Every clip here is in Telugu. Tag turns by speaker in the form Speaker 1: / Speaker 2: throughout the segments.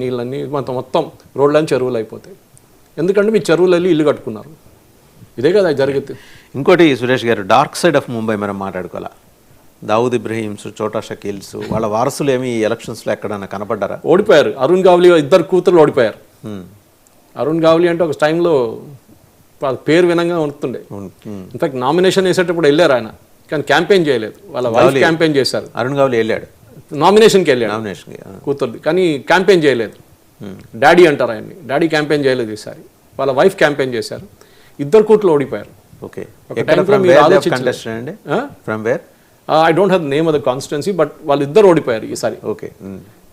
Speaker 1: నీళ్ళన్నీ మొత్తం మొత్తం రోడ్లన్నీ చెరువులు అయిపోతాయి. ఎందుకంటే మీ చెరువులు వెళ్ళి ఇల్లు కట్టుకున్నారు. ఇదే కదా జరిగింది
Speaker 2: ఇంకోటి సురేష్ గారు డార్క్ సైడ్ ఆఫ్ ముంబై మనం మాట్లాడుకోవాలా? దావుద్ ఇబ్రహీమ్స్ చోటా షకీల్స్ వాళ్ళ వారసులు ఏమి ఈ ఎలక్షన్స్లో ఎక్కడన్నా కనపడ్డారా?
Speaker 1: ఓడిపోయారు. అరుణ్ గావ్లీ ఇద్దరు కూతురు ఓడిపోయారు. అరుణ్ గావ్లీ అంటే ఒక టైంలో వాళ్ళ పేరు వినంగా ఉంటుండే. ఇన్ఫాక్ట్ నామినేషన్ వేసేటప్పుడు వెళ్ళారు ఆయన. కానీ క్యాంపెయిన్ చేయలేదు. వాళ్ళ వైఫ్ క్యాంపెయిన్ చేశారు.
Speaker 2: అరుణ్ గావ్లీ వెళ్ళాడు.
Speaker 1: నామినేషన్కి వెళ్ళాడు.
Speaker 2: నామినేషన్కి ఆ.
Speaker 1: కూతురు కానీ క్యాంపెయిన్ చేయలేదు. డాడీ అంటారు ఆయన్ని. డాడీ క్యాంపెయిన్ చేయలేదు ఈసారి. వాళ్ళ వైఫ్ క్యాంపెయిన్ చేశారు. ఇద్దరు కూతురు ఓడిపోయారు.
Speaker 2: Okay. From where
Speaker 1: I don't have name of the constituency but వాళ్ళు ఇద్దరు ఓడిపోయారు ఈసారి.
Speaker 2: Okay.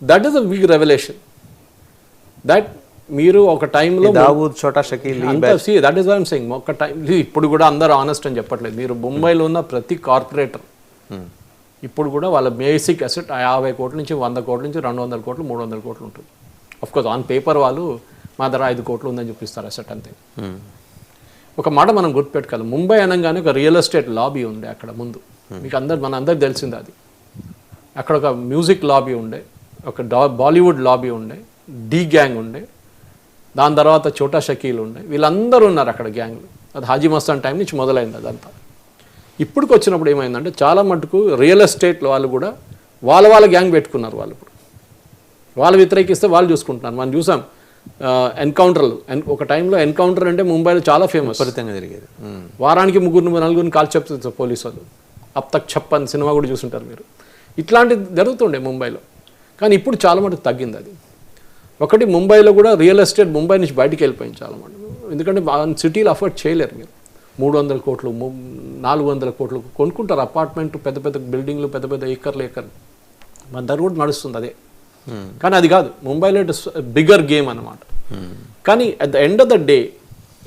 Speaker 1: That is a big revolution that మీరు ఒక టైంలో
Speaker 2: Dawood Chhota Shakeel
Speaker 1: that is I'm saying ఒక టైం ఇప్పుడు కూడా అందరూ ఆనెస్ట్ అని చెప్పట్లేదు. మీరు ముంబైలో ఉన్న ప్రతి కార్పొరేటర్. ఇప్పుడు కూడా వాళ్ళ బేసిక్ అసెట్ యాభై కోట్ల నుంచి వంద కోట్ల నుంచి రెండు వందల కోట్లు మూడు వందల కోట్లు ఉంటుంది. కోర్స్ ఆన్ పేపర్ వాళ్ళు మా దగ్గర ఐదు కోట్లు ఉందని చూపిస్తారు అసెట్ అంతే.
Speaker 2: హ్మ్.
Speaker 1: ఒక మాట మనం గుర్తుపెట్టుకోవాలి. ముంబై అనగానే ఒక రియల్ ఎస్టేట్ లాబీ ఉండే అక్కడ ముందు. మీకు అందరు మన అందరికి తెలిసింది అది. అక్కడ ఒక మ్యూజిక్ లాబీ ఉండే ఒక బాలీవుడ్ లాబీ ఉండే డీ గ్యాంగ్ ఉండే దాని తర్వాత చోటా షకీల్ ఉండే వీళ్ళందరూ ఉన్నారు అక్కడ గ్యాంగ్లు అది హాజీ మస్తాన్ టైం నుంచి మొదలైంది అదంతా. ఇప్పుడుకి వచ్చినప్పుడు ఏమైందంటే చాలా మటుకు రియల్ ఎస్టేట్ వాళ్ళు కూడా వాళ్ళ వాళ్ళ గ్యాంగ్ పెట్టుకున్నారు వాళ్ళు ఇప్పుడు. వాళ్ళు వ్యతిరేకిస్తే వాళ్ళు చూసుకుంటున్నారు. మనం చూసాం ఎన్కౌంటర్లు. ఒక టైంలో ఎన్కౌంటర్ అంటే ముంబైలో చాలా ఫేమస్
Speaker 2: విపరీతంగా జరిగేది.
Speaker 1: వారానికి ముగ్గురు నలుగురిని కాల్ చెప్తారు పోలీసు వాళ్ళు అప్ తక్ చెప్పని సినిమా కూడా చూసుంటారు మీరు. ఇట్లాంటిది జరుగుతుండే ముంబైలో. కానీ ఇప్పుడు చాలా మటుకు తగ్గింది అది. ఒకటి ముంబైలో కూడా రియల్ ఎస్టేట్ ముంబై నుంచి బయటికి వెళ్ళిపోయింది చాలా మటుకు. ఎందుకంటే సిటీలో అఫోర్డ్ చేయలేరు మీరు. మూడు వందల కోట్లు నాలుగు వందల కోట్లు కొనుక్కుంటారు. అపార్ట్మెంట్ పెద్ద పెద్ద బిల్డింగ్లు పెద్ద పెద్ద ఏకర్లు ఏకర్లు మన దగ్గర కూడా నడుస్తుంది అదే. కానీ అది కాదు. ముంబైలో ఇట్ బిగ్గర్ గేమ్ అన్నమాట. కానీ at the end of the day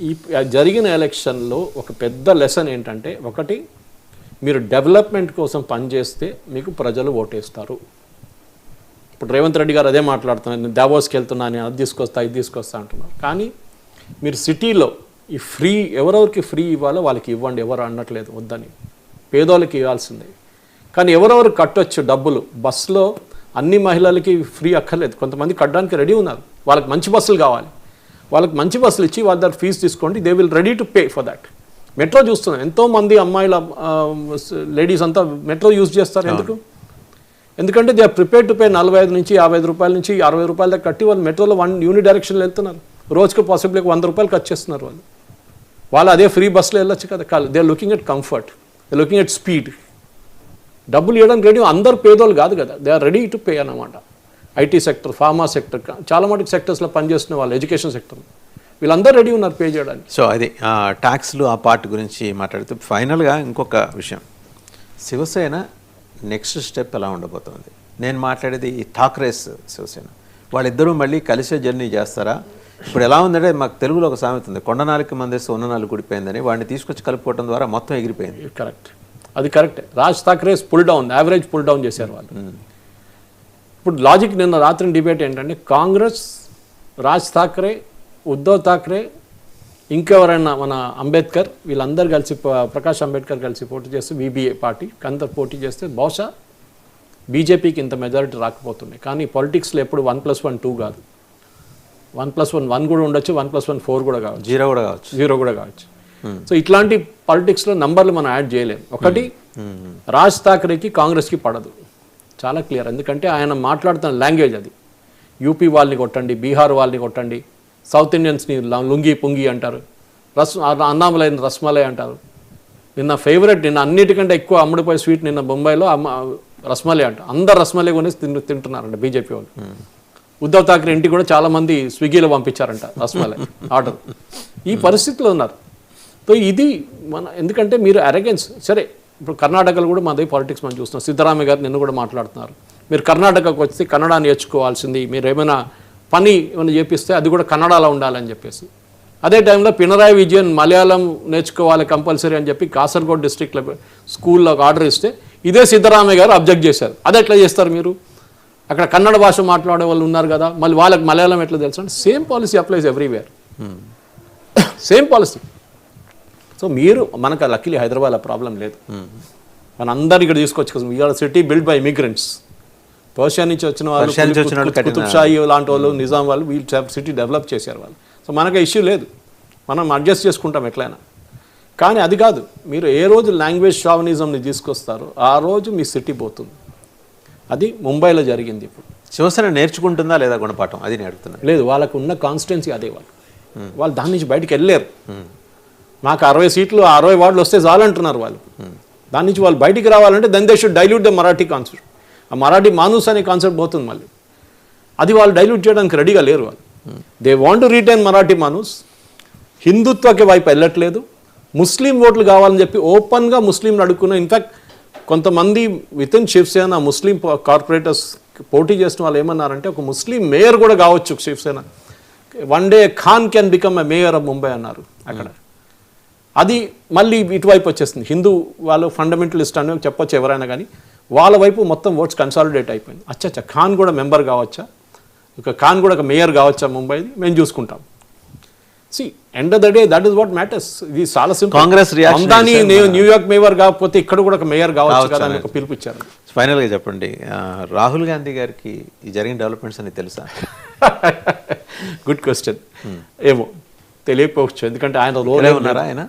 Speaker 1: ఈ జరిగిన ఎలక్షన్లో ఒక పెద్ద లెసన్ ఏంటంటే ఒకటి మీరు డెవలప్మెంట్ కోసం పనిచేస్తే మీకు ప్రజలు ఓటేస్తారు. ఇప్పుడు రేవంత్ రెడ్డి గారు అదే మాట్లాడుతున్నారు. నేను దావోస్కి వెళ్తున్నా నేను అది తీసుకొస్తా ఇది తీసుకొస్తా అంటున్నారు. కానీ మీరు సిటీలో ఈ ఫ్రీ ఎవరెవరికి ఫ్రీ ఇవ్వాలో వాళ్ళకి ఇవ్వండి ఎవరు అనట్లేదు వద్దని. పేదోళ్ళకి ఇవ్వాల్సిందే. కానీ ఎవరెవరు కట్టొచ్చు డబ్బులు బస్సులో అన్ని మహిళలకి ఫ్రీ అక్కర్లేదు. కొంతమంది కట్టడానికి రెడీ ఉన్నారు. వాళ్ళకి మంచి బస్సులు కావాలి. వాళ్ళకి మంచి బస్సులు ఇచ్చి వాళ్ళ దగ్గర ఫీజు తీసుకోండి they will ready to pay for that metro చూస్తున్నాం. ఎంతో మంది అమ్మాయిల లేడీస్ అంతా మెట్రో యూజ్ చేస్తారు. ఎందుకు? ఎందుకంటే they are prepare to pay నలభై ఐదు నుంచి యాభై ఐదు రూపాయల నుంచి అరవై రూపాయల దాకా కట్టి వాళ్ళు మెట్రోలో వన్ యూని డైరెక్షన్లో వెళ్తున్నారు. రోజుకు పాసిబుల్ వంద రూపాయలు ఖర్చు చేస్తున్నారు వాళ్ళు. వాళ్ళు అదే ఫ్రీ బస్సులో వెళ్ళొచ్చు కదా. కాదు they are looking at comfort they looking at speed డబ్బులు ఇవ్వడానికి రెడీ అందరు పేదోళ్ళు కాదు కదా. They are ready to pay అనమాట ఐటీ సెక్టర్ ఫార్మా సెక్టర్ చాలా మటుకు సెక్టర్స్లో పనిచేస్తున్న వాళ్ళు ఎడ్యుకేషన్ సెక్టర్. వీళ్ళందరూ రెడీ ఉన్నారు పే చేయడానికి.
Speaker 2: సో అది ట్యాక్స్లు ఆ పార్ట్ గురించి మాట్లాడుతూ ఫైనల్గా ఇంకొక విషయం. శివసేన నెక్స్ట్ స్టెప్ ఎలా ఉండబోతోంది? నేను మాట్లాడేది ఈ థాక్రేస్ శివసేన. వాళ్ళిద్దరూ మళ్ళీ కలిసే జర్నీ చేస్తారా? ఇప్పుడు ఎలా ఉందంటే మాకు తెలుగులో ఒక సామెత ఉంది కొండ నాలుగు మందేస్తే ఉన్న నాలుగు గుడిపోయిందని వాడిని తీసుకొచ్చి కలుపుకోవడం ద్వారా మొత్తం ఎగిరిపోయింది.
Speaker 1: కరెక్ట్ అది కరెక్టే Raj Thackeray's pull down average pull down చేశారు వాళ్ళు. ఇప్పుడు లాజిక్ నిన్న రాత్రి డిబేట్ ఏంటంటే కాంగ్రెస్ రాజ్ థాక్రే ఉద్ధవ్ థాక్రే ఇంకెవరైనా మన అంబేద్కర్ వీళ్ళందరూ కలిసి ప్రకాష్ అంబేద్కర్ కలిసి పోటీ చేస్తే బీబీఏ పార్టీ అందరు పోటీ చేస్తే బహుశా బీజేపీకి ఇంత మెజారిటీ రాకపోతుండే. కానీ పాలిటిక్స్లో ఎప్పుడు వన్ ప్లస్ వన్ టూ కాదు. వన్ ప్లస్ వన్ వన్ కూడా ఉండొచ్చు వన్ ప్లస్ వన్ ఫోర్ కూడా కావచ్చు.
Speaker 2: జీరో కూడా కావచ్చు.
Speaker 1: జీరో కూడా కావచ్చు. సో ఇట్లాంటి పాలిటిక్స్లో నంబర్లు మనం యాడ్ చేయలేం. ఒకటి రాజ్ థాకరేకి కాంగ్రెస్కి పడదు. చాలా క్లియర్. ఎందుకంటే ఆయన మాట్లాడుతున్న లాంగ్వేజ్ అది. యూపీ వాళ్ళని కొట్టండి బీహార్ వాళ్ళని కొట్టండి సౌత్ ఇండియన్స్ని లుంగి పుంగి అంటారు. రస్ అన్నామలై రస్మలై అంటారు. నిన్న ఫేవరెట్ నిన్న అన్నిటికంటే ఎక్కువ అమ్ముడిపోయే స్వీట్ నిన్న బొంబాయిలో అమ్మ రస్మలై అంట. అందరు రస్మలై కొనేసి తింటు తింటున్నారంట బీజేపీ వాళ్ళు. ఉద్ధవ్ ఠాక్రే ఇంటికి కూడా చాలామంది స్విగ్గీలో పంపించారంట రస్మలై ఆర్డర్ ఈ పరిస్థితిలో ఉన్నారు. సో ఇది మన ఎందుకంటే మీరు అరగెన్స్ సరే ఇప్పుడు కర్ణాటకలో కూడా మనది పాలిటిక్స్ మనం చూస్తున్నాం. సిద్ధరామయ్య గారు నిన్ను కూడా మాట్లాడుతున్నారు. మీరు కర్ణాటకకు వచ్చి కన్నడ నేర్చుకోవాల్సింది మీరు ఏమైనా పని ఏమైనా చేపిస్తే అది కూడా కన్నడలో ఉండాలని చెప్పేసి. అదే టైంలో పినరాయి విజయన్ మలయాళం నేర్చుకోవాలి కంపల్సరీ అని చెప్పి కాసర్గోడ్ డిస్ట్రిక్ట్లో స్కూల్లో ఆర్డర్ ఇస్తే ఇదే సిద్ధరామయ్య గారు అబ్జెక్ట్ చేశారు. అది ఎట్లా చేస్తారు మీరు? అక్కడ కన్నడ భాష మాట్లాడే వాళ్ళు ఉన్నారు కదా మళ్ళీ వాళ్ళకి మలయాళం ఎట్లా తెలుసు అంటే same policy applies everywhere same policy so మీరు మనకు లక్కీలీ హైదరాబాద్ ప్రాబ్లం లేదు. మన అందరు ఇక్కడ తీసుకొచ్చు we're city build by immigrants Persia నుంచి వచ్చిన వాళ్ళు
Speaker 2: పర్షియా నుంచి వచ్చిన వాళ్ళు
Speaker 1: కుతుబ్
Speaker 2: కట్టిన-
Speaker 1: షాహీ లాంటి వాళ్ళు నిజాం వాళ్ళు వీళ్ళు సిటీ డెవలప్ చేశారు వాళ్ళు. సో మనకు ఇష్యూ లేదు. మనం అడ్జస్ట్ చేసుకుంటాం ఎట్లయినా. కానీ అది కాదు మీరు ఏ రోజు లాంగ్వేజ్ షావనిజంని తీసుకొస్తారో ఆ రోజు మీ సిటీ పోతుంది. అది ముంబైలో జరిగింది ఇప్పుడు.
Speaker 2: శివసేన నేర్చుకుంటుందా లేదా గుణపాఠం? అది నేను అడుగుతున్నాను.
Speaker 1: లేదు వాళ్ళకు ఉన్న కాన్స్టిట్యున్సీ అదే వాళ్ళు. వాళ్ళు దాని నుంచి బయటకు వెళ్ళలేరు. నాకు అరవై సీట్లు అరవై వార్డులు వస్తే చాలంటున్నారు వాళ్ళు. దాని నుంచి వాళ్ళు బయటికి రావాలంటే then they should dilute the Marathi concept ఆ మరాఠీ మానూస్ అనే కాన్సెప్ట్ పోతుంది మళ్ళీ. అది వాళ్ళు డైల్యూట్ చేయడానికి రెడీగా లేరు వాళ్ళు. They want to retain Marathi manoos హిందుత్వకి వైపు వెళ్ళట్లేదు. ముస్లిం ఓట్లు కావాలని చెప్పి ఓపెన్గా ముస్లింలు అడుక్కున్న ఇన్ఫ్యాక్ట్ కొంతమంది with in Shivsena Muslim corporators పోటీ చేసిన వాళ్ళు ఏమన్నారంటే ఒక ముస్లిం మేయర్ కూడా కావచ్చు Shivsena one day Khan can become a mayor of Mumbai అన్నారు అక్కడ. అది మళ్ళీ ఇటువైపు వచ్చేస్తుంది హిందూ వాళ్ళు ఫండమెంటలిస్ట్ అని చెప్పొచ్చు ఎవరైనా కానీ వాళ్ళ వైపు మొత్తం ఓట్స్ కన్సాలిడేట్ అయిపోయింది. అచ్చా ఖాన్ కూడా మెంబర్ కావచ్చా? ఇక ఖాన్ కూడా ఒక మేయర్ కావచ్చా ముంబైది మేము చూసుకుంటాం. See end of the day that is what matters ఇది చాలా సింపుల్
Speaker 2: కాంగ్రెస్ reaction
Speaker 1: అందాని నేను న్యూయార్క్ మేయర్ కాకపోతే ఇక్కడ కూడా ఒక మేయర్ కావచ్చు కదా అని. ఒక పిలుపు ఇచ్చారు
Speaker 2: ఫైనల్గా చెప్పండి రాహుల్ గాంధీ గారికి ఈ జరిగిన డెవలప్మెంట్స్ అని తెలుసా?
Speaker 1: గుడ్ క్వశ్చన్ ఏమో తెలియకపోవచ్చు. ఎందుకంటే ఆయన రోల్
Speaker 2: ఉన్నారా ఆయన?